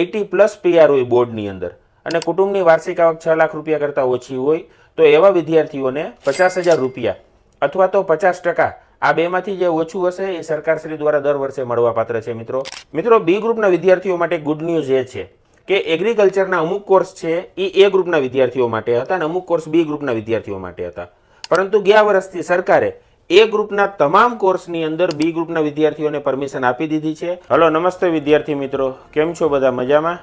Eighty plus PR હોય બોર્ડની અંદર. અને કુટુંબની વાર્ષિક આવક છ લાખ રૂપિયા કરતાં ઓછી હોય, તો એવા વિદ્યાર્થીઓને પચાસ હજાર રૂપિયા અથવા તો પચાસ ટકા આ બેમાંથી જે ઓછું હશે એ સરકારશ્રી દ્વારા દર વર્ષે મળવાપાત્ર છે, મિત્રો. મિત્રો બી ગ્રુપના વિદ્યાર્થીઓ માટે ગુડ ન્યૂઝ એ છે કે એગ્રીકલ્ચરના અમુક કોર્સ છે એ એ ગ્રુપના વિદ્યાર્થીઓ માટે હતા અને અમુક કોર્સ બી ગ્રુપના વિદ્યાર્થીઓ માટે હતા. પરંતુ ગયા વર્ષથી સરકારે એ ગ્રુપના તમામ કોર્સની અંદર બી ગ્રુપના વિદ્યાર્થીઓને પરમિશન આપી દીધી છે. હલો, નમસ્તે વિદ્યાર્થી મિત્રો. કેમ છો બધા? મજામાં?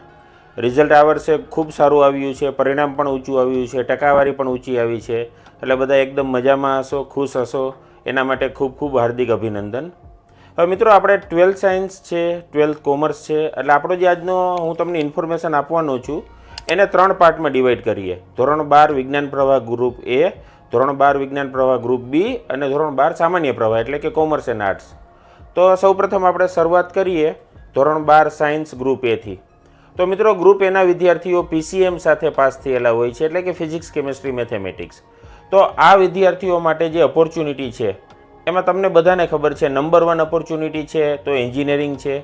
રિઝલ્ટ આ વર્ષે ખૂબ સારું આવ્યું છે. પરિણામ પણ ઊંચું આવ્યું છે. ટકાવારી પણ ઊંચી આવી છે. એટલે બધા એકદમ મજામાં હશો, ખુશ હશો. એના માટે ખૂબ ખૂબ હાર્દિક અભિનંદન. હવે મિત્રો, આપણે ટ્વેલ્થ સાયન્સ છે, ટ્વેલ્થ કોમર્સ છે. એટલે આપણો જે આજનો હું તમને ઇન્ફોર્મેશન આપવાનો છું, એને ત્રણ પાર્ટમાં ડિવાઈડ કરીએ. ધોરણ બાર, વિજ્ઞાન પ્રવાહ, ગ્રુપ એ. ધોરણ બાર વિજ્ઞાન પ્રવાહ ગ્રુપ બી અને ધોરણ બાર સામાન્ય પ્રવાહ, એટલે કે કોમર્સ એન્ડ આર્ટ્સ તો સૌપ્રથમ આપણે શરૂઆત કરીએ ધોરણ બાર સાયન્સ ગ્રુપ એથી તો મિત્રો ગ્રુપ એના વિદ્યાર્થીઓ પીસીએમ સાથે પાસ થયેલા હોય છે, એટલે કે ફિઝિક્સ કેમિસ્ટ્રી મેથેમેટિક્સ તો આ વિદ્યાર્થીઓ માટે જે ઓપોર્ચ્યુનિટી છે, એમાં તમને બધાને ખબર છે નંબર વન ઓપોર્ચ્યુનિટી છે, તો એન્જિનિયરિંગ છે.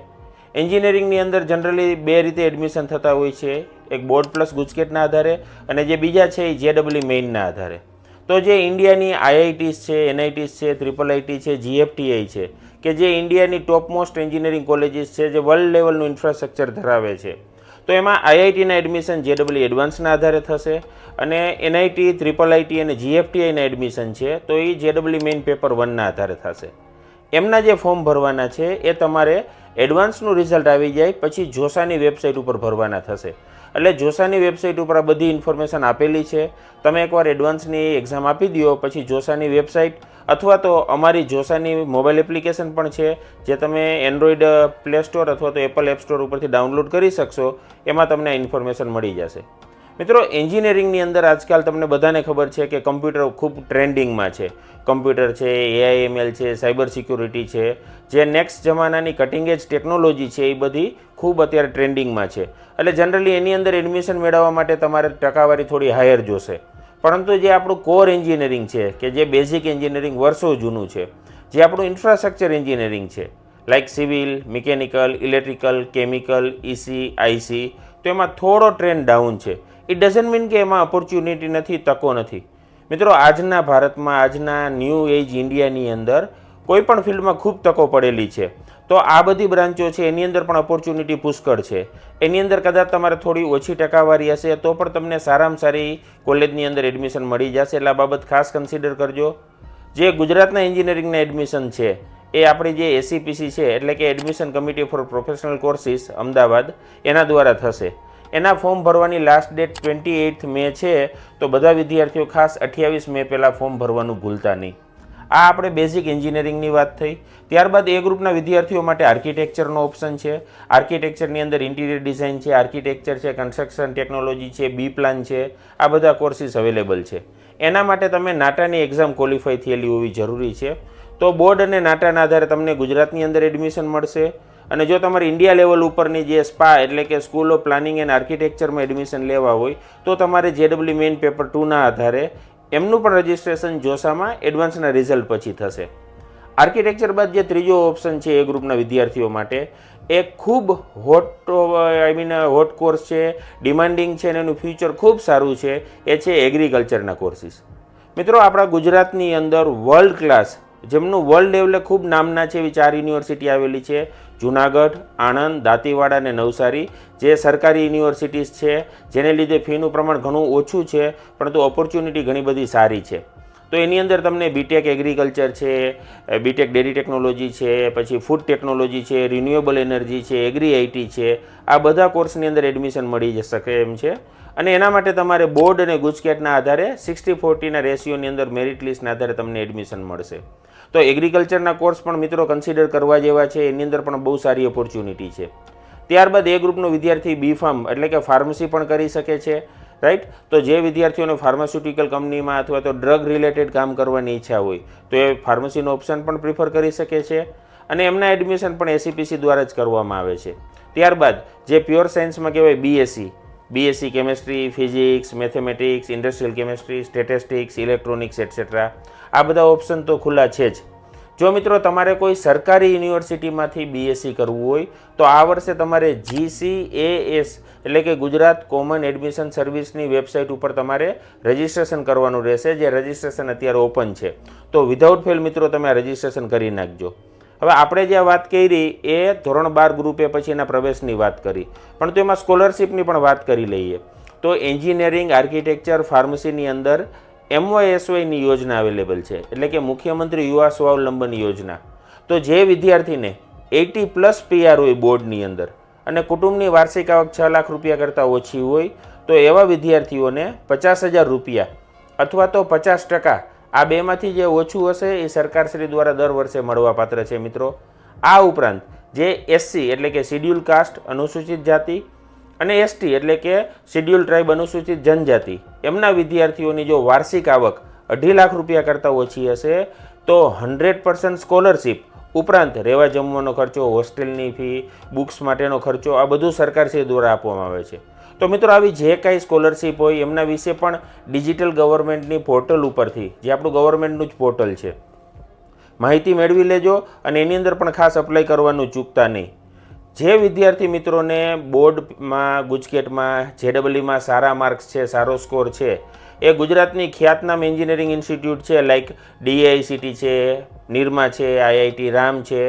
એન્જિનિયરિંગની અંદર જનરલી બે રીતે એડમિશન થતા હોય છે, એક બોર્ડ પ્લસ ગુજકેટના આધારે અને જે બીજા છે એ જેડબલી મેઇનના આધારે. તો જે ઇન્ડિયાની આઈઆઈટીસ છે, એનઆઈટીસ છે ટ્રિપલ આઈટી છે, જીએફટીઆઈ છે, કે જે ઇન્ડિયાની ટોપ મોસ્ટ એન્જિનિયરિંગ કોલેજીસ છે, જે વર્લ્ડ લેવલનું ઇન્ફ્રાસ્ટ્રક્ચર ધરાવે છે. તો એમાં આઈઆઈટીના એડમિશન જેડબલી એડવાન્સના આધારે થશે અને એનઆઈટી ટ્રિપલ આઈટી અને જીએફટીઆઈના એડમિશન છે, તો એ જેડબલી મેઇન પેપર વનના આધારે થશે. એમના જે ફોર્મ ભરવાના છે, એ તમારે એડવાન્સનું રિઝલ્ટ આવી જાય, પછી જોસાની વેબસાઇટ ઉપર ભરવાના થશે. એટલે જોસાની વેબસાઇટ ઉપર આ બધી ઇન્ફોર્મેશન આપેલી છે. તમે એકવાર એડવાન્સની એક્ઝામ આપી દો, પછી જોસાની વેબસાઇટ, અથવા તો અમારી જોસાની મોબાઈલ એપ્લિકેશન પણ છે, જે તમે એન્ડ્રોઈડ પ્લે સ્ટોર અથવા તો એપલ એપ સ્ટોર ઉપરથી ડાઉનલોડ કરી શકશો, એમાં તમને આ ઇન્ફોર્મેશન મળી જશે. મિત્રો, એન્જિનિયરિંગની અંદર આજકાલ તમને બધાને ખબર છે કે કમ્પ્યુટર ખૂબ ટ્રેન્ડિંગમાં છે. કમ્પ્યુટર છે એઆઈએમએલ છે, સાયબર સિક્યુરિટી છે. જે નેક્સ્ટ જમાનાની કટિંગ એજ ટેકનોલોજી છે, એ બધી ખૂબ અત્યારે ટ્રેન્ડિંગમાં છે. એટલે જનરલી એની અંદર એડમિશન મેળવવા માટે તમારે ટકાવારી થોડી હાયર જોશે. પરંતુ જે આપણું કોર એન્જિનિયરિંગ છે, કે જે બેઝિક એન્જિનિયરિંગ વર્ષો જૂનું છે, જે આપણું ઇન્ફ્રાસ્ટ્રક્ચર એન્જિનિયરિંગ છે like civil mechanical electrical chemical EC IC તો એમાં થોડો ટ્રેન્ડ ડાઉન છે. ઇટ ડઝન્ટ મીન કે એમાં ઓપોર્ચ્યુનિટી નથી, તકો નથી. મિત્રો, આજના ભારતમાં, આજના ન્યૂ એજ ઇન્ડિયાની અંદર કોઈ પણ ફિલ્ડમાં ખૂબ તકો પડેલી છે. તો આ બધી બ્રાન્ચો છે, એની અંદર પણ ઓપોર્ચ્યુનિટી પુષ્કળ છે. એની અંદર કદાચ તમારે થોડી ઓછી ટકાવારી હશે, તો પણ તમને સારામાં સારી કોલેજની અંદર એડમિશન મળી જશે. એટલે આ બાબત ખાસ કન્સિડર કરજો. જે ગુજરાતના એન્જિનિયરિંગના એડમિશન છે, એ આપણી જે એસીપીસી છે, એટલે કે admission committee for professional courses Ahmedabad, એના દ્વારા થશે. એના ફોર્મ ભરવાની last date twenty eighth May છે, તો બધા વિદ્યાર્થીઓ ખાસ અઠ્યાવીસ મે પહેલાં ફોર્મ ભરવાનું ભૂલતા નહીં. આ આપણે બેઝિક એન્જિનિયરિંગની વાત થઈ. ત્યારબાદ એ ગ્રુપના વિદ્યાર્થીઓ માટે આર્કિટેક્ચરનો ઓપ્શન છે. આર્કિટેક્ચરની અંદર ઇન્ટિરિયર ડિઝાઇન છે આર્કિટેક્ચર છે કન્સ્ટ્રક્શન ટેકનોલોજી છે બી પ્લાન છે, આ બધા કોર્સિસ અવેલેબલ છે. એના માટે તમે નાટાની એક્ઝામ ક્વોલિફાય થયેલી હોવી જરૂરી છે. તો બોર્ડ અને નાટાના આધારે તમને ગુજરાતની અંદર એડમિશન મળશે. અને જો તમારે ઇન્ડિયા લેવલ ઉપરની જે સ્પા એટલે કે સ્કૂલ પ્લાનિંગ એન્ડ આર્કિટેક્ચરમાં એડમિશન લેવા હોય, તો તમારે જેડબલ્યુ મેઇન પેપર ટુના આધારે એમનું પણ રજિસ્ટ્રેશન જોસામાં એડવાન્સના રિઝલ્ટ પછી થશે. આર્કિટેક્ચર બાદ જે ત્રીજો ઓપ્શન છે એ ગ્રુપના વિદ્યાર્થીઓ માટે, એ ખૂબ hot I mean hot course છે ડિમાન્ડિંગ છે અને એનું ફ્યુચર ખૂબ સારું છે, એ છે એગ્રીકલ્ચરના કોર્સિસ મિત્રો, આપણા ગુજરાતની અંદર વર્લ્ડ ક્લાસ જેમનું વર્લ્ડ લેવલે ખૂબ નામના છે એવી ચાર યુનિવર્સિટી આવેલી છે. જુનાગઢ, આણંદ, દાંતીવાડા અને નવસારી, જે સરકારી યુનિવર્સિટીઝ છે. જેને લીધે ફીનું પ્રમાણ ઘણું ઓછું છે, પરંતુ ઓપોર્ચ્યુનિટી ઘણી બધી સારી છે. તો એની અંદર તમને બીટેક એગ્રીકલ્ચર છે બીટેક ડેરી ટેકનોલોજી છે, પછી ફૂડ ટેકનોલોજી છે રિન્યુએબલ એનર્જી છે એગ્રી આઈટી છે. આ બધા કોર્સની અંદર એડમિશન મળી શકે એમ છે. અને એના માટે તમારે બોર્ડ અને ગુજકેટના આધારે સિક્સટી ફોર્ટીના રેશિયોની અંદર મેરિટ લિસ્ટના આધારે તમને એડમિશન મળશે. તો એગ્રીકલ્ચરના કોર્સ પણ મિત્રો કન્સિડર કરવા જેવા છે. એની અંદર પણ બહુ સારી ઓપોર્ચ્યુનિટી છે. ત્યારબાદ એ ગ્રુપનો વિદ્યાર્થી બી ફાર્મ એટલે કે ફાર્મસી પણ કરી શકે છે. રાઈટ તો જે વિદ્યાર્થીઓને ફાર્માસ્યુટિકલ કંપનીમાં અથવા તો ડ્રગ રિલેટેડ કામ કરવાની ઈચ્છા હોય, તો એ ફાર્મસીનો ઓપ્શન પણ પ્રિફર કરી શકે છે. અને એમના એડમિશન પણ એસીપીસી દ્વારા જ કરવામાં આવે છે. ત્યારબાદ જે પ્યોર સાયન્સમાં કહેવાય BSc BSc chemistry physics mathematics industrial chemistry statistics electronics etcetera આ બધા ઓપ્શન તો ખુલ્લા છે જ. જો મિત્રો તમારે કોઈ સરકારી યુનિવર્સિટીમાંથી બીએસસી કરવું હોય, તો આ વર્ષે તમારે જીસીએએસ એટલે કે ગુજરાત કોમન એડમિશન સર્વિસની વેબસાઇટ ઉપર તમારે રજિસ્ટ્રેશન કરવાનું રહેશે, જે રજિસ્ટ્રેશન અત્યારે ઓપન છે. તો વિધાઉટ ફેલ મિત્રો તમે રજિસ્ટ્રેશન કરી નાખજો. હવે આપણે જે વાત કરી એ ધોરણ બાર ગ્રુપે પછી એના પ્રવેશની વાત કરી. પણ તો એમાં સ્કોલરશિપની પણ વાત કરી લઈએ. તો એન્જિનિયરિંગ આર્કિટેક્ચર ફાર્મસીની અંદર એમવાયએસવાયની યોજના અવેલેબલ છે. એટલે કે મુખ્યમંત્રી યુવા સ્વાવલંબન યોજના. તો જે વિદ્યાર્થીને એટી પ્લસ પીઆર હોય બોર્ડની અંદર અને કુટુંબની વાર્ષિક આવક છ લાખ રૂપિયા કરતાં ઓછી હોય, તો એવા વિદ્યાર્થીઓને પચાસ હજાર રૂપિયા અથવા તો પચાસ ટકા આ બેમાંથી જે ઓછું હશે એ સરકારશ્રી દ્વારા દર વર્ષે મળવાપાત્ર છે મિત્રો. આ ઉપરાંત જે એસસી એટલે કે શિડ્યુલ કાસ્ટ અનુસૂચિત જાતિ અને એસટી એટલે કે શિડ્યુલ ટ્રાઇબ અનુસૂચિત જનજાતિ. એમના વિદ્યાર્થીઓની જો વાર્ષિક આવક અઢી લાખ રૂપિયા કરતાં ઓછી હશે, તો હંડ્રેડ પર્સન્ટ સ્કોલરશીપ ઉપરાંત રહેવા જમવાનો ખર્ચો, હોસ્ટેલની ફી, બુક્સ માટેનો ખર્ચો, આ બધું સરકારશ્રી દ્વારા આપવામાં આવે છે. તો મિત્રો, આવી જે કાંઈ સ્કોલરશીપ હોય, એમના વિશે પણ ડિજિટલ ગવર્મેન્ટની પોર્ટલ ઉપરથી, જે આપણું ગવર્મેન્ટનું જ પોર્ટલ છે, માહિતી મેળવી લેજો અને એની અંદર પણ ખાસ અપ્લાય કરવાનું ચૂકતા નહીં. જે વિદ્યાર્થી મિત્રોને બોર્ડમાં, ગુજકેટમાં જેડબલીમાં સારા માર્ક્સ છે, સારો સ્કોર છે, એ ગુજરાતની ખ્યાતનામ એન્જિનિયરિંગ ઇન્સ્ટિટ્યૂટ છે, લાઈક ડીઆઈસીટી છે, નિરમા છે, આઈઆઈટી રામ છે,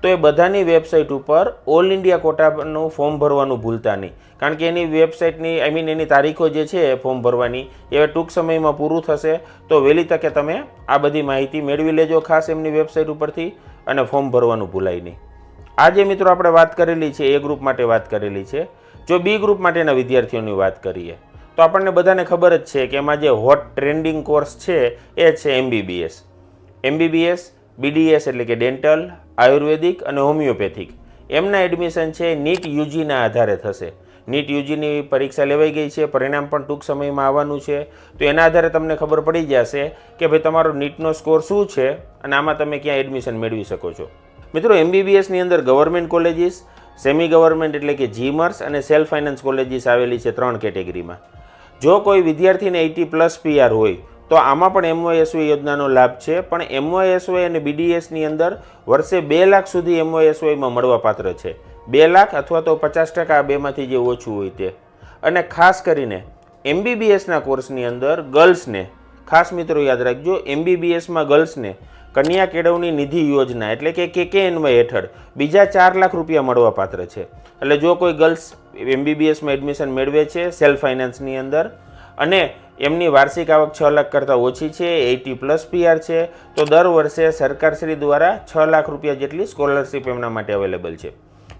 તો એ બધાની વેબસાઇટ ઉપર ઓલ ઇન્ડિયા કોટાનું ફોર્મ ભરવાનું ભૂલતા નહીં. કારણ કે એની વેબસાઇટની, આઈ મીન એની તારીખો જે છે ફોર્મ ભરવાની, એ ટૂંક સમયમાં પૂરું થશે, તો વહેલી તકે તમે આ બધી માહિતી મેળવી લેજો ખાસ એમની વેબસાઇટ ઉપરથી અને ફોર્મ ભરવાનું ભૂલાય નહીં. આજે મિત્રો આપણે વાત કરેલી છે એ ગ્રુપ માટે વાત કરેલી છે. જો બી ગ્રુપ માટેના વિદ્યાર્થીઓની વાત કરીએ, તો આપણને બધાને ખબર જ છે કે એમાં જે હોટ ટ્રેન્ડિંગ કોર્સ છે, એ છે એમબીબીએસ એમબીબીએસ બીડીએસ એટલે કે ડેન્ટલ આયુર્વેદિક અને હોમિયોપેથિક એમના એડમિશન છે નીટ યુજીના આધારે થશે. નીટ યુજીની પરીક્ષા લેવાઈ ગઈ છે, પરિણામ પણ ટૂંક સમયમાં આવવાનું છે. તો એના આધારે તમને ખબર પડી જશે કે ભાઈ તમારો નીટનો સ્કોર શું છે અને આમાં તમે ક્યાં એડમિશન મેળવી શકો છો. મિત્રો એમબીબીએસની અંદર ગવર્મેન્ટ કોલેજીસ સેમી ગવર્મેન્ટ એટલે કે જીમર્સ અને સેલ્ફ ફાઇનાન્સ કોલેજીસ આવેલી છે ત્રણ કેટેગરીમાં. જો કોઈ વિદ્યાર્થીને એટી પ્લસ પીઆર હોય, તો આમાં પણ એમઓએસવાય યોજનાનો લાભ છે, પણ એમઓએસવાય અને બીડીએસની અંદર વર્ષે બે લાખ સુધી એમઓએસવાયમાં મળવાપાત્ર છે. બે લાખ અથવા તો પચાસ ટકા બેમાંથી જે ઓછું હોય તે. અને ખાસ કરીને એમબીબીએસના કોર્સની અંદર ગર્લ્સને, ખાસ મિત્રો યાદ રાખજો એમબીબીએસમાં ગર્લ્સને કન્યા કેળવણી નિધિ યોજના એટલે કે કે કે એનવાય હેઠળ બીજા ચાર લાખ રૂપિયા મળવાપાત્ર છે. એટલે જો કોઈ ગર્લ્સ એમબીબીએસમાં એડમિશન મેળવે છે સેલ્ફ ફાઇનાન્સની અંદર અને એમની વાર્ષિક આવક છ લાખ કરતાં ઓછી છે, એટી પ્લસ પીઆર છે, તો દર વર્ષે સરકારશ્રી દ્વારા છ લાખ રૂપિયા જેટલી સ્કોલરશીપ એમના માટે અવેલેબલ છે.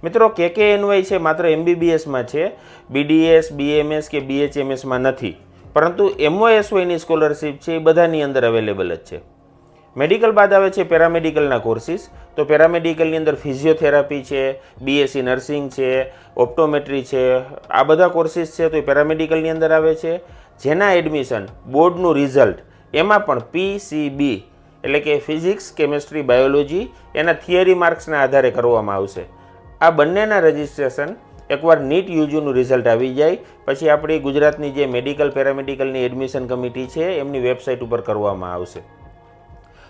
મિત્રો, કે કે એનવાય છે માત્ર એમબીબીએસમાં છે, બીડીએસ, બીએમએસ કે બીએચએમએસમાં નથી. પરંતુ એમઓએસવાયની સ્કોલરશીપ છે એ બધાની અંદર અવેલેબલ જ છે. મેડિકલ બાદ આવે છે પેરામેડિકલના કોર્સિસ. તો પેરામેડિકલની અંદર ફિઝિયોથેરાપી છે બીએસસી નર્સિંગ છે, ઓપ્ટોમેટ્રી છે, આ બધા કોર્સિસ છે તો એ પેરામેડિકલની અંદર આવે છે. જેના એડમિશન બોર્ડનું રિઝલ્ટ એમાં પણ પીસીબી એટલે કે ફિઝિક્સ, કેમેસ્ટ્રી, બાયોલોજી એના થિયરી માર્ક્સના આધારે કરવામાં આવશે. આ બંનેના રજિસ્ટ્રેશન એકવાર નીટ યુજીનું રિઝલ્ટ આવી જાય, પછી આપણી ગુજરાતની જે મેડિકલ પેરામેડિકલની એડમિશન કમિટી છે એમની વેબસાઇટ ઉપર કરવામાં આવશે.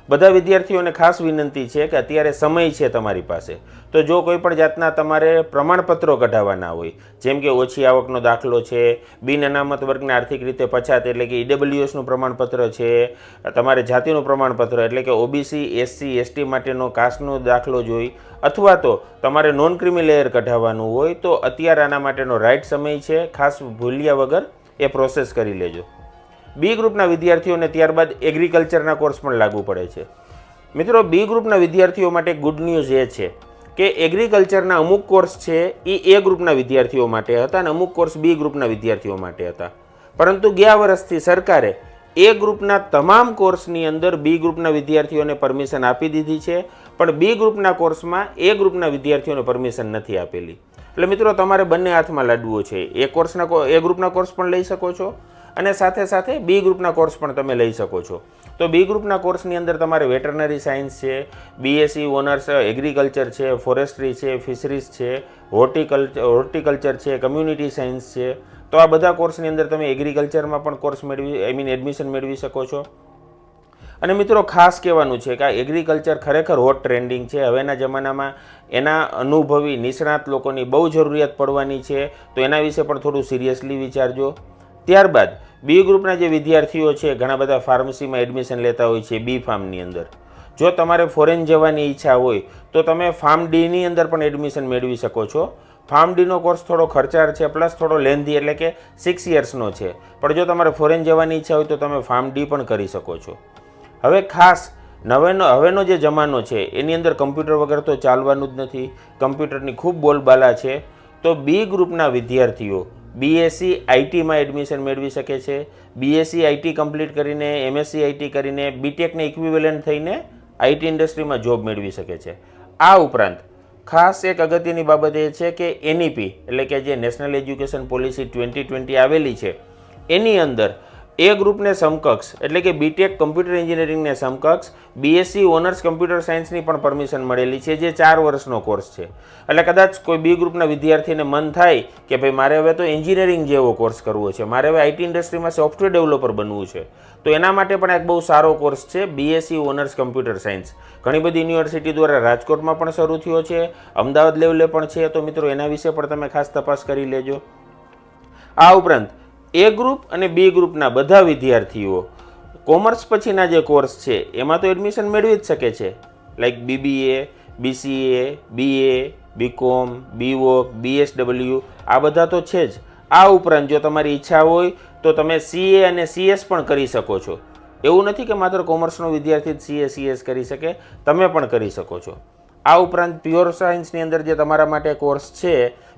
બધા વિદ્યાર્થીઓને ખાસ વિનંતી છે કે અત્યારે સમય છે તમારી પાસે. તો જો કોઈ પણ જાતના તમારે પ્રમાણપત્રો કઢાવવાના હોય, જેમ કે ઓછી આવકનો દાખલો છે, બિન અનામત વર્ગને આર્થિક રીતે પછાત, એટલે કે ઈડબ્લ્યુએસનું પ્રમાણપત્ર છે, તમારે જાતિનું પ્રમાણપત્ર, એટલે કે ઓબીસી, એસસી, એસટી માટેનો કાસ્ટનો દાખલો જોઈ, અથવા તો તમારે નોન ક્રિમી લેયર કઢાવવાનું હોય, તો અત્યારે આના માટેનો રાઇટ સમય છે. ખાસ ભૂલ્યા વગર એ પ્રોસેસ કરી લેજો. બી ગ્રુપના વિદ્યાર્થીઓને ત્યારબાદ એગ્રીકલ્ચરના કોર્સ પણ લાગુ પડે છે. મિત્રો, બી ગ્રુપના વિદ્યાર્થીઓ માટે ગુડ ન્યૂઝ એ છે કે એગ્રીકલ્ચરના અમુક કોર્સ છે એ એ ગ્રુપના વિદ્યાર્થીઓ માટે હતા અને અમુક કોર્સ બી ગ્રુપના વિદ્યાર્થીઓ માટે હતા. પરંતુ ગયા વર્ષથી સરકારે એ ગ્રુપના તમામ કોર્સની અંદર બી ગ્રુપના વિદ્યાર્થીઓને પરમિશન આપી દીધી છે, પણ બી ગ્રુપના કોર્સમાં એ ગ્રુપના વિદ્યાર્થીઓને પરમિશન નથી આપેલી. એટલે મિત્રો, તમારે બંને હાથમાં લાડવો છે. એ કોર્સના એ ગ્રુપના કોર્સ પણ લઈ શકો છો અને સાથે સાથે બી ગ્રુપના કોર્સ પણ તમે લઈ શકો છો. તો બી ગ્રુપના કોર્સની અંદર તમારે વેટરનરી સાયન્સ છે બીએસસી ઓનર્સ એગ્રીકલ્ચર છે ફોરેસ્ટ્રી છે ફિશરીઝ છે હોર્ટિકલ્ચર હોર્ટિકલ્ચર છે કમ્યુનિટી સાયન્સ છે. તો આ બધા કોર્સની અંદર તમે એગ્રીકલ્ચરમાં પણ કોર્સ મેળવી આઈ મીન એડમિશન મેળવી શકો છો. અને મિત્રો ખાસ કહેવાનું છે કે આ એગ્રીકલ્ચર ખરેખર હોટ ટ્રેન્ડિંગ છે. હવેના જમાનામાં એના અનુભવી, નિષ્ણાત લોકોની બહુ જરૂરિયાત પડવાની છે. તો એના વિશે પણ થોડું સિરિયસલી વિચારજો. ત્યારબાદ બી ગ્રુપના જે વિદ્યાર્થીઓ છે, ઘણા બધા ફાર્મસીમાં એડમિશન લેતા હોય છે બી ફાર્મની અંદર. જો તમારે ફોરેન જવાની ઈચ્છા હોય, તો તમે ફાર્મ ડીની અંદર પણ એડમિશન મેળવી શકો છો. ફાર્મ ડીનો કોર્સ થોડો ખર્ચાળ છે, પ્લસ થોડો લેન્ધી એટલે કે સિક્સ યર્સનો છે. પણ જો તમારે ફોરેન જવાની ઈચ્છા હોય, તો તમે ફાર્મ ડી પણ કરી શકો છો. હવે ખાસ, નવેનો, હવેનો જે જમાનો છે, એની અંદર કમ્પ્યુટર વગર તો ચાલવાનું જ નથી. કમ્પ્યુટરની ખૂબ બોલબાલા છે. તો બી ગ્રુપના વિદ્યાર્થીઓ બીએસસી આઈટીમાં એડમિશન મેળવી શકે છે. બીએસસી આઈટી કમ્પ્લીટ કરીને એમએસસી આઈટી કરીને બીટેકને ઇક્વિવેલન્ટ થઈને આઈટી ઇન્ડસ્ટ્રીમાં જોબ મેળવી શકે છે. આ ઉપરાંત, ખાસ એક અગત્યની બાબત એ છે કે એનઈપી એટલે કે જે national education policy twenty twenty આવેલી છે, એની અંદર એ ગ્રુપને સમકક્ષ, એટલે કે બીટેક કમ્પ્યુટર એન્જિનિયરિંગને સમકક્ષ બીએસસી ઓનર્સ કમ્પ્યુટર સાયન્સની પણ પરમિશન મળેલી છે, જે ચાર વર્ષનો કોર્સ છે. એટલે કદાચ કોઈ બી ગ્રુપના વિદ્યાર્થીને મન થાય કે ભાઈ મારે હવે તો એન્જિનિયરિંગ જેવો કોર્સ કરવો છે, મારે હવે આઈટી ઇન્ડસ્ટ્રીમાં સોફ્ટવેર ડેવલપર બનવું છે, તો એના માટે પણ એક બહુ સારો કોર્સ છે બીએસસી ઓનર્સ કમ્પ્યુટર સાયન્સ ઘણી બધી યુનિવર્સિટી દ્વારા રાજકોટમાં પણ શરૂ થયો છે, અમદાવાદ લેવલે પણ છે, તો મિત્રો એના વિશે પણ તમે ખાસ તપાસ કરી લેજો. આ ઉપરાંત એ ગ્રુપ અને બી ગ્રુપના બધા વિદ્યાર્થીઓ. કોમર્સ પછીના જે કોર્સ છે, એમાં તો એડમિશન મેળવી જ શકે છે. Like BBA BCA BA BCom BVoc BSW આ બધા તો છે જ. આ ઉપરાંત જો તમારી ઈચ્છા હોય, તો તમે સીએ અને સીએસ પણ કરી શકો છો. એવું નથી કે માત્ર કોમર્સનો વિદ્યાર્થી જ સીએ સીએસ કરી શકે, તમે પણ કરી શકો છો. આ ઉપરાંત પ્યોર સાયન્સની અંદર જે તમારા માટે કોર્સ છે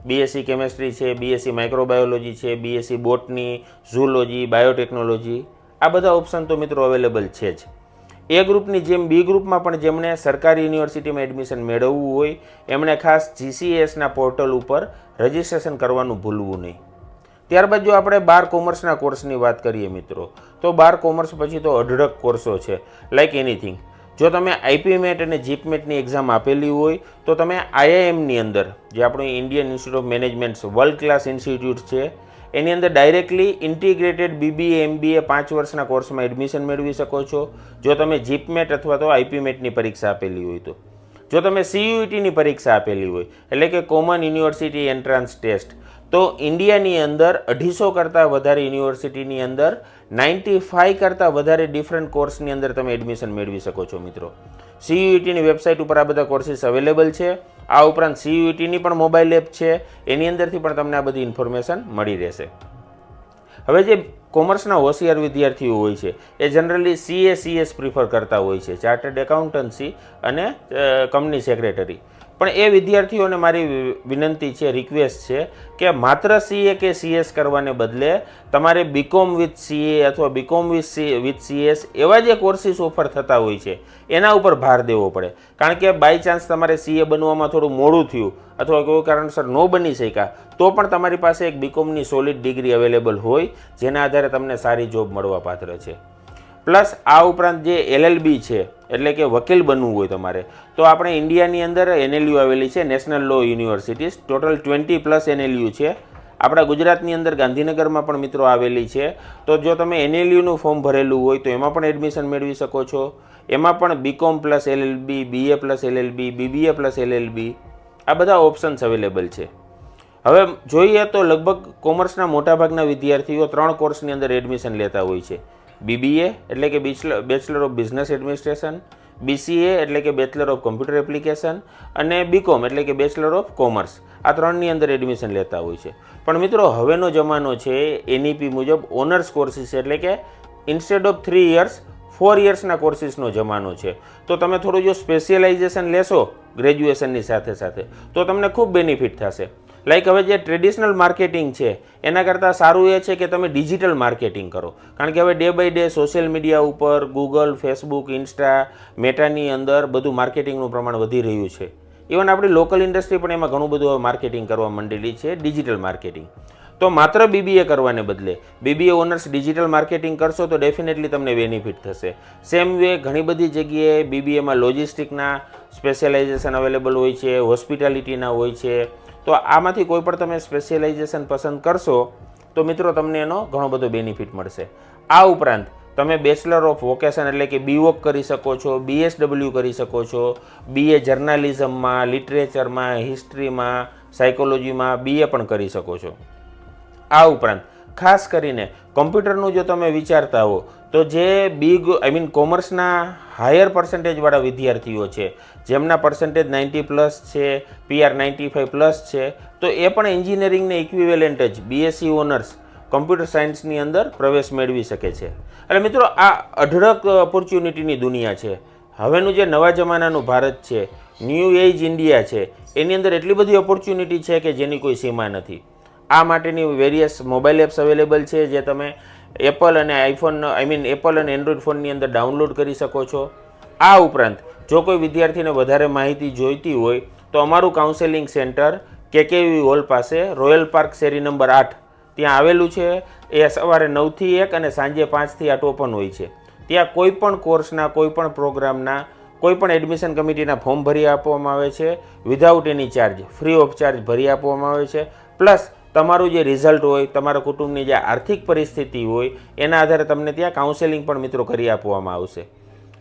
બીએસસી કેમેસ્ટ્રી છે બીએસસી માઇક્રોબાયોલોજી છે બીએસસી બોટની ઝૂલોજી બાયોટેકનોલોજી આ બધા ઓપ્શન તો મિત્રો અવેલેબલ છે જ. એ ગ્રુપની જેમ બી ગ્રુપમાં પણ જેમણે સરકારી યુનિવર્સિટીમાં એડમિશન મેળવવું હોય, એમણે ખાસ જીસીએસના પોર્ટલ ઉપર રજિસ્ટ્રેશન કરવાનું ભૂલવું નહીં. ત્યારબાદ જો આપણે બાર કોમર્સના કોર્સની વાત કરીએ મિત્રો, તો બાર કોમર્સ પછી તો અઢળક કોર્સો છે લાઇક એનીથિંગ જો તમે આઈપી મેટ અને જીપ મેટની એક્ઝામ આપેલી હોય, તો તમે આઈઆઈએમની અંદર, જે આપણું Indian institute of management world class institute છે, એની અંદર ડાયરેક્ટલી ઇન્ટિગ્રેટેડ બીબીએ એમબીએ પાંચ વર્ષના કોર્સમાં એડમિશન મેળવી શકો છો. જો તમે જીપમેટ અથવા તો આઈપીમેટની પરીક્ષા આપેલી હોય તો. જો તમે સીયુઈટીની પરીક્ષા આપેલી હોય, એટલે કે કોમન યુનિવર્સિટી એન્ટ્રાન્સ ટેસ્ટ તો ઇન્ડિયાની અંદર અઢીસો કરતાં વધારે યુનિવર્સિટીની અંદર નાઇન્ટી ફાઇવ કરતાં વધારે ડિફરન્ટ કોર્સની અંદર તમે એડમિશન મેળવી શકો છો, મિત્રો. સીયુઈટીની વેબસાઇટ ઉપર આ બધા કોર્સીસ અવેલેબલ છે. આ ઉપરાંત સીયુઈટીની પણ મોબાઈલ એપ છે. એની અંદરથી પણ તમને આ બધી ઇન્ફોર્મેશન મળી રહેશે. હવે જે કોમર્સના હોશિયાર વિદ્યાર્થીઓ હોય છે, એ જનરલી સીએ સીએસ પ્રિફર કરતા હોય છે. ચાર્ટર્ડ એકાઉન્ટન્સી અને કંપની સેક્રેટરી પણ એ વિદ્યાર્થીઓને મારી વિનંતી છે રિક્વેસ્ટ છે કે માત્ર સીએ કે સીએસ કરવાને બદલે તમારે બીકોમ વિથ સીએ અથવા BCom with C with CS એવા જે કોર્સિસ ઓફર થતા હોય છે, એના ઉપર ભાર દેવો પડે. કારણ કે બાય ચાન્સ તમારે સીએ બનવામાં થોડું મોડું થયું અથવા કોઈ કારણસર ન બની શક્યા, તો પણ તમારી પાસે એક બીકોમની સોલિડ ડિગ્રી અવેલેબલ હોય, જેના આધારે તમને સારી જોબ મળવા પાત્ર છે. પ્લસ આ ઉપરાંત જે એલએલબી છે, એટલે કે વકીલ બનવું હોય તમારે, તો આપણે ઇન્ડિયાની અંદર એનએલયુ આવેલી છે, national law universities. Total twenty plus NLU છે. આપણા ગુજરાતની અંદર ગાંધીનગરમાં પણ મિત્રો આવેલી છે. તો જો તમે એનએલયુનું ફોર્મ ભરેલું હોય, તો એમાં પણ એડમિશન મેળવી શકો છો. એમાં પણ BCom plus LLB, BA plus LLB, BBA plus LLB, આ બધા ઓપ્શન્સ અવેલેબલ છે. હવે જોઈએ તો લગભગ કોમર્સના મોટાભાગના વિદ્યાર્થીઓ ત્રણ કોર્સની અંદર એડમિશન લેતા હોય છે. બીબીએ એટલે કે bachelor of business administration BCA એટલે કે બેચલર ઓફ કમ્પ્યુટર એપ્લિકેશન અને બીકોમ એટલે કે બેચલર ઓફ કોમર્સ આ ત્રણની અંદર એડમિશન લેતા હોય છે. પણ મિત્રો, હવેનો જમાનો છે એનઈપી મુજબ ઓનર્સ કોર્સિસ એટલે કે instead of three years four યર્સના કોર્સિસનો જમાનો છે. તો તમે થોડું જો સ્પેશિયલાઇઝેશન લેશો ગ્રેજ્યુએશનની સાથે સાથે, તો તમને ખૂબ બેનિફિટ થશે. લાઈક હવે જે ટ્રેડિશનલ માર્કેટિંગ છે, એના કરતાં સારું એ છે કે તમે ડિજિટલ માર્કેટિંગ કરો. કારણ કે હવે day by day social media ઉપર ગૂગલ ફેસબુક ઇન્સ્ટા મેટાની અંદર બધું માર્કેટિંગનું પ્રમાણ વધી રહ્યું છે. ઇવન આપણી લોકલ ઇન્ડસ્ટ્રી પણ એમાં ઘણું બધું માર્કેટિંગ કરવા માંડેલી છે ડિજિટલ માર્કેટિંગ તો માત્ર બીબીએ કરવાને બદલે બીબીએ ઓનર્સ ડિજિટલ માર્કેટિંગ કરશો તો ડેફિનેટલી તમને બેનિફિટ થશે. સેમ વે ઘણી બધી જગ્યાએ બીબીએમાં લોજિસ્ટિકના સ્પેશિયલાઇઝેશન અવેલેબલ હોય છે હોસ્પિટાલિટીના હોય છે તો આમાંથી કોઈ પણ તમે સ્પેશિયલાઇઝેશન પસંદ કરશો, તો મિત્રો તમને એનો ઘણો બધો બેનિફિટ મળશે. આ ઉપરાંત, તમે બેચલર ઓફ વોકેશન એટલે કે બીવોક કરી શકો છો બીએસડબલ્યુ કરી શકો છો બીએ જર્નાલિઝમમાં લિટરેચરમાં હિસ્ટ્રીમાં સાયકોલોજીમાં બીએ પણ કરી શકો છો. આ ઉપરાંત ખાસ કરીને કોમ્પ્યુટરનું જો તમે વિચારતા હો, તો જે બિગ આઈ મીન કોમર્સના હાયર પર્સન્ટેજવાળા વિદ્યાર્થીઓ છે, જેમના પર્સન્ટેજ નાઇન્ટી પ્લસ છે પીઆર નાઇન્ટી ફાઇવ પ્લસ છે, તો એ પણ એન્જિનિયરિંગને ઇક્વિવેલેન્ટ જ બીએસસી ઓનર્સ કમ્પ્યુટર સાયન્સની અંદર પ્રવેશ મેળવી શકે છે. એટલે મિત્રો, આ અઢળક ઓપોર્ચ્યુનિટીની દુનિયા છે. હવેનું જે નવા જમાનાનું ભારત છે ન્યૂ એજ ઇન્ડિયા છે, એની અંદર એટલી બધી ઓપોર્ચ્યુનિટી છે કે જેની કોઈ સીમા નથી. આ માટેની વેરિયસ મોબાઈલ એપ્સ અવેલેબલ છે જે તમે એપલ અને આઈફોન આઈ મીન એપલ અને એન્ડ્રોઈડ ફોનની અંદર ડાઉનલોડ કરી શકો છો. આ ઉપરાંત, જો કોઈ વિદ્યાર્થીને વધારે માહિતી જોઈતી હોય, તો અમારું કાઉન્સેલિંગ સેન્ટર કેકેવી હોલ પાસે રોયલ પાર્ક શેરી નંબર આઠ. ત્યાં આવેલું છે. એ સવારે નવથી એક અને સાંજે પાંચથી આઠ ઓપન હોય છે. ત્યાં કોઈ પણ કોર્સના કોઈ પણ પ્રોગ્રામના કોઈ પણ એડમિશન કમિટીના ફોર્મ ભરી આપવામાં આવે છે. Without any charge free of charge ભરી આપવામાં આવે છે. પ્લસ તમારું જે રિઝલ્ટ હોય, તમારા કુટુંબની જે આર્થિક પરિસ્થિતિ હોય, એના આધારે તમને ત્યાં કાઉન્સેલિંગ પણ મિત્રો કરી આપવામાં આવશે.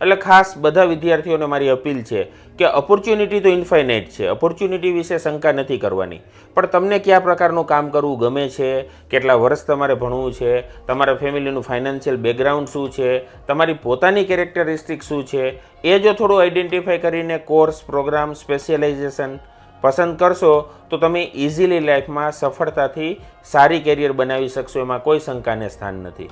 એટલે ખાસ બધા વિદ્યાર્થીઓને મારી અપીલ છે કે ઓપોર્ચ્યુનિટી તો ઇન્ફાઇનાઇટ છે ઓપોર્ચ્યુનિટી વિશે શંકા નથી કરવાની. પણ તમને કયા પ્રકારનું કામ કરવું ગમે છે, કેટલા વર્ષ તમારે ભણવું છે, તમારા ફેમિલીનું ફાઇનાન્શિયલ બેકગ્રાઉન્ડ શું છે, તમારી પોતાની કેરેક્ટરિસ્ટિક શું છે, એ જો થોડું આઈડેન્ટિફાઈ કરીને કોર્સ પ્રોગ્રામ સ્પેશિયલાઇઝેશન પસંદ કરશો તો તમે ઇઝીલી લાઈફમાં સફળતાથી સારી કેરિયર બનાવી શકશો એમાં કોઈ શંકાને સ્થાન નથી.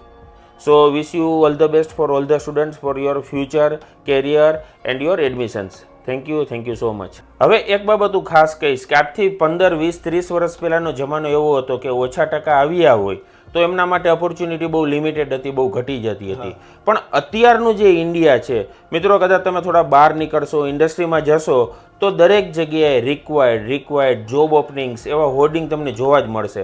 So wish you all the best for all the students for your future career and your admissions thank you thank you so much હવે એક બાબત હું ખાસ કહીશ કે આજથી પંદર વીસ ત્રીસ વર્ષ પહેલાંનો જમાનો એવો હતો કે ઓછા ટકા આવ્યા હોય તો એમના માટે ઓપોર્ચ્યુનિટી બહુ લિમિટેડ હતી બહુ ઘટી જતી હતી. પણ અત્યારનું જે ઇન્ડિયા છે મિત્રો કદાચ તમે થોડા બહાર નીકળશો ઇન્ડસ્ટ્રીમાં જશો તો દરેક જગ્યાએ રિક્વાયર્ડ રિક્વાયર્ડ જોબ ઓપનિંગ્સ એવા હોર્ડિંગ તમને જોવા જ મળશે.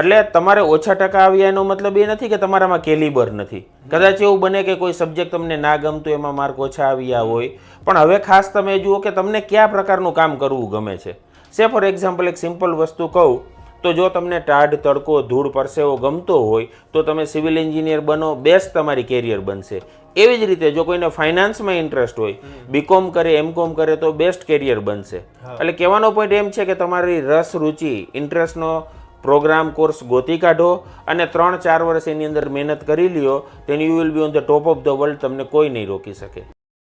એટલે તમારે ઓછા ટકા આવ્યા એનો મતલબ એ નથી કે તમારામાં કેલિબર નથી. કદાચ એવું બને કે કોઈ સબ્જેક્ટ તમને ના ગમતું એમાં માર્ક ઓછા આવ્યા હોય. પણ હવે ખાસ તમે જુઓ કે તમને કયા પ્રકારનું કામ કરવું ગમે છે. સે ફોર એક્ઝામ્પલ એક સિમ્પલ વસ્તુ કહું તો જો તમને ટાઢ તડકો ધૂળ પરસેવો ગમતો હોય તો તમે સિવિલ એન્જિનિયર બનો બેસ્ટ તમારી કેરિયર બનશે. એવી જ રીતે જો કોઈને ફાઇનાન્સમાં ઇન્ટરેસ્ટ હોય બીકોમ કરે એમકોમ કરે તો બેસ્ટ કેરિયર બનશે. એટલે કહેવાનો પોઈન્ટ એમ છે કે તમારી રસ રુચિ ઇન્ટરેસ્ટનો પ્રોગ્રામ કોર્સ ગોતી કાઢો અને ત્રણ ચાર વર્ષ એની અંદર મહેનત કરી લ્યો then you will be on the top of the world તમને કોઈ નહીં રોકી શકે.